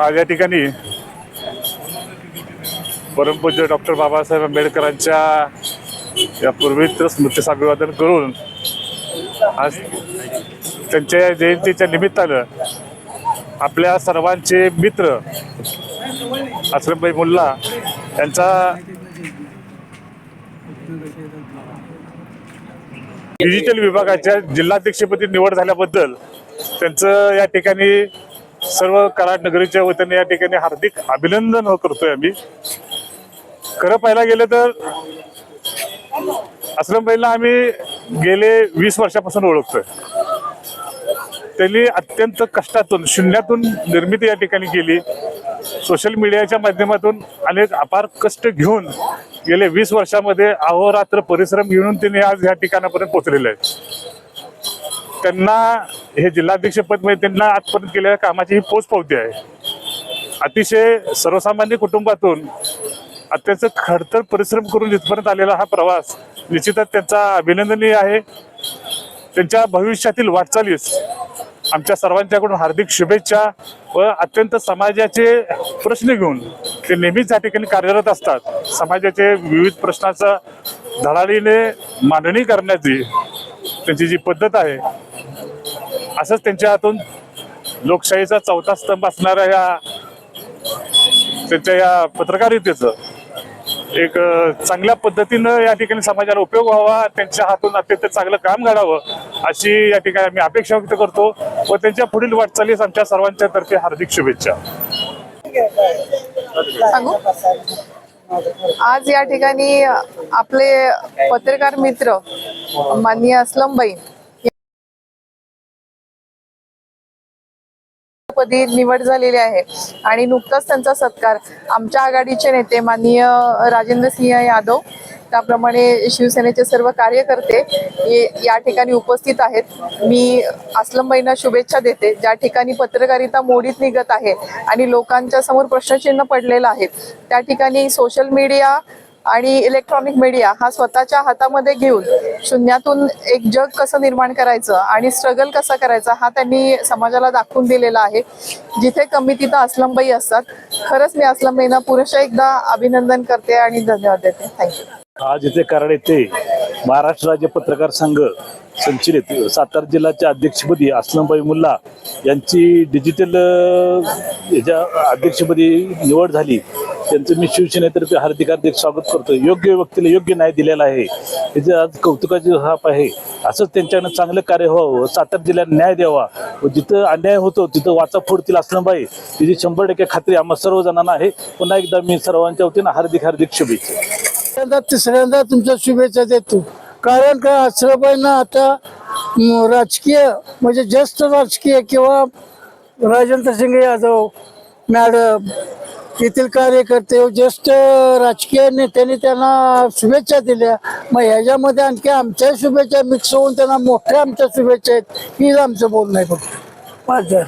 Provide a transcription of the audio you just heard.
आज या ठिकाणी परमपूज्य डॉक्टर बाबासाहेब आंबेडकरांच्या या पूर्वीत्र स्मृतीचं अभिवादन करून आज त्यांच्या या जयंतीच्या निमित्तानं आपल्या सर्वांचे मित्र असलमभाई मुल्ला यांचा डिजिटल विभागाच्या जिल्हाध्यक्षपदी निवड झाल्याबद्दल त्यांचं या ठिकाणी सर्व कराड नगरीच्या वतीने या ठिकाणी हार्दिक अभिनंदन हो करतोय आम्ही. खरं पाहायला गेलं तर असलमबाईला आम्ही गेले वीस वर्षापासून ओळखतोय. त्यांनी अत्यंत कष्टातून शून्यातून निर्मिती या ठिकाणी केली. सोशल मीडियाच्या माध्यमातून अनेक अपार कष्ट घेऊन गेले वीस वर्षामध्ये अहोरात्र परिश्रम घेऊन त्यांनी आज ह्या ठिकाणापर्यंत पोहोचलेले आहेत. त्यांना हे जिल्हाध्यक्षपद म्हणजे त्यांना आजपर्यंत केलेल्या कामाची ही पोच पावती आहे. अतिशय सर्वसामान्य कुटुंबातून अत्यंत खडतर परिश्रम करून इथपर्यंत आलेला हा प्रवास निश्चितच त्यांचा अभिनंदनीय आहे. त्यांच्या भविष्यातील वाटचालीस आमच्या सर्वांच्याकडून हार्दिक शुभेच्छा व अत्यंत समाजाचे प्रश्न घेऊन ते नेहमीच या ठिकाणी कार्यरत असतात. समाजाचे विविध प्रश्नाचा धडाडीने मांडणी करण्याची त्यांची जी पद्धत आहे असंच त्यांच्या हातून लोकशाहीचा चौथा स्तंभ असणाऱ्या या त्यांच्या या पत्रकारितेचं एक चांगल्या पद्धतीनं या ठिकाणी समाजाला उपयोग व्हावा त्यांच्या हातून अत्यंत चांगलं काम घडावं अशी या ठिकाणी आम्ही अपेक्षा व्यक्त करतो व त्यांच्या पुढील वाटचालीस आमच्या सर्वांच्या तर्फे हार्दिक शुभेच्छा. सांगू? आज या ठिकाणी आपले पत्रकार मित्र माननीय असलमबाई पदी निवड झालेली आहे. आणि नुकताच त्यांचा सत्कार आमच्या आघाडीचे नेते माननीय राजेंद्र सिंह यादव त्याप्रमाणे शिवसेनेचे सर्व कार्यकर्ते हे या ठिकाणी उपस्थित आहेत. मी असलमबाईंना शुभेच्छा देते ज्या ठिकाणी पत्रकारिता मोडीत निघत आहे आणि लोकांच्या समोर प्रश्नचिन्ह पडलेलं आहे. त्या ठिकाणी सोशल मीडिया आणि इलेक्ट्रॉनिक मीडिया हा स्वतःच्या हातामध्ये घेऊन शून्यातून एक जग कसं निर्माण करायचं आणि स्ट्रगल कसा करायचा हा त्यांनी समाजाला दाखवून दिलेला आहे. जिथे कमी तिथं असलमबाई असतात. खरंच मी असलमबाईंना पुरेशा एकदा अभिनंदन करते आणि धन्यवाद देते. थँक्यू आज इथे कराड येथे महाराष्ट्र राज्य पत्रकार संघ संचलित सातारा जिल्ह्याच्या अध्यक्षपदी असलमबाई मुल्ला यांची डिजिटल याच्या अध्यक्षपदी निवड झाली. त्यांचं मी शिवसेनेतर्फे हार्दिक हार्दिक स्वागत करतो योग्य व्यक्तीला योग्य न्याय दिलेला आहे. याचं आज कौतुकाची हाप आहे. असंच त्यांच्याकडनं चांगलं कार्य व्हावं सातारा जिल्ह्यात न्याय द्यावा. व जिथं अन्याय होतो तिथं वाचा फोडतील असलं बाई. तिची शंभर टक्के खात्री आम्हा सर्वजणांना आहे. पुन्हा एकदा मी सर्वांच्या वतीनं हार्दिक हार्दिक शुभेच्छा. तिसऱ्यांदा तुमच्या शुभेच्छा देतो. कारण का आश्रबाईंना आता राजकीय म्हणजे ज्येष्ठ राजकीय किंवा राजेंद्र सिंग यादव मॅडम येथील कार्यकर्ते ज्येष्ठ राजकीय नेत्यांनी त्यांना शुभेच्छा दिल्या. मग ह्याच्यामध्ये आणखी आमच्या शुभेच्छा मिक्स होऊन त्यांना मोठ्या आमच्या शुभेच्छा आहेत. हीच आमचं बोलणं आहे फक्त. माझं